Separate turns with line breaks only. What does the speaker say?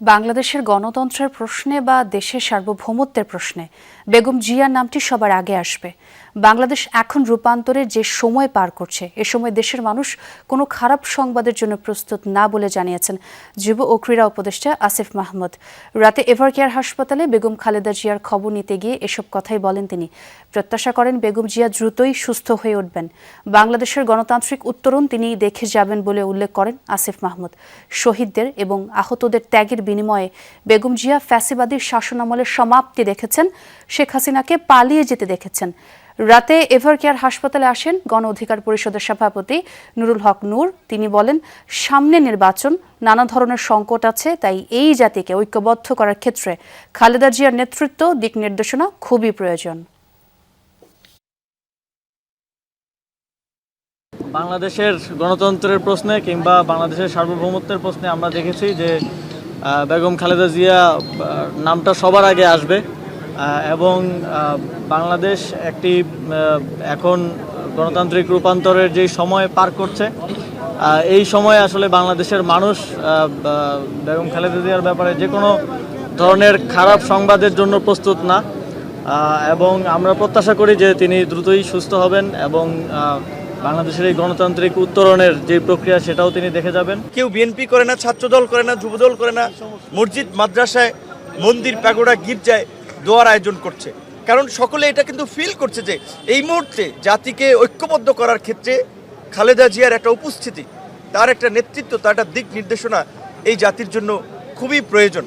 বাংলাদেশের গণতন্ত্রের প্রশ্নে বা দেশের সার্বভৌমত্বের প্রশ্নে। বেগম জিয়ার নামটি সবার আগে আসবে। বাংলাদেশ এখন রূপান্তরের যে সময় পার করছে, এ সময় দেশের মানুষ কোনো খারাপ সংবাদের জন্য প্রস্তুত না বলে জানিয়েছেন যুব ও ক্রীড়া উপদেষ্টা আসিফ মাহমুদ। রাতে এভারকেয়ার হাসপাতালে বেগম খালেদা জিয়ার খবর নিতে গিয়ে এসব কথাই বলেন তিনি। প্রত্যাশা করেন বেগম জিয়া দ্রুতই সুস্থ হয়ে উঠবেন। বাংলাদেশের গণতান্ত্রিক উত্তরণ তিনি দেখে যাবেন বলে উল্লেখ করেন আসিফ মাহমুদ। শহীদদের এবং আহতদের ত্যাগের বিনিময়ে বেগম জিয়া ফ্যাসিবাদীর শাসনামলের সমাপ্তি দেখেছেন। শেখ হাসিনাকে পালিয়ে যেতে দেখেছেন। রাতে এভারকেয়ার হাসপাতালে আসেন গণ অধিকার পরিষদের সভাপতি নুরুল হক নূর। তিনি বলেন, সামনে নির্বাচন, নানা ধরনের সংকট আছে, তাই এই জাতিকে ঐক্যবদ্ধ করার ক্ষেত্রে খালেদা জিয়ার নেতৃত্ব দিক নির্দেশনা খুবই প্রয়োজন।
বাংলাদেশের গণতন্ত্রের প্রশ্নে কিংবা বাংলাদেশের সার্বভৌমত্বের প্রশ্নে আমরা দেখেছি যে বেগম খালেদা জিয়া নামটা সবার আগে আসবে। এবং বাংলাদেশ একটি এখন গণতান্ত্রিক রূপান্তরের যে সময় পার করছে এই সময়ে আসলে বাংলাদেশের মানুষ বেগম খালেদা জিয়ার ব্যাপারে যে কোনো ধরনের খারাপ সংবাদের জন্য প্রস্তুত না। এবং আমরা প্রত্যাশা করি যে তিনি দ্রুতই সুস্থ হবেন এবং বাংলাদেশের এই গণতান্ত্রিক উত্তরণের যে প্রক্রিয়া, সেটাও তিনি দেখে যাবেন।
কেউ বিএনপি করে না, ছাত্রদল করে না, যুবদল করে না, মসজিদ, মাদ্রাসায়, মন্দির প্যাগোডা গির্জায় দোয়ার আয়োজন করছে। কারণ সকলে এটা কিন্তু ফিল করছে যে এই মুহূর্তে জাতিকে ঐক্যবদ্ধ করার ক্ষেত্রে খালেদা জিয়ার একটা উপস্থিতি, তার একটা নেতৃত্ব, তার একটা দিক নির্দেশনা এই জাতির জন্য খুবই প্রয়োজন।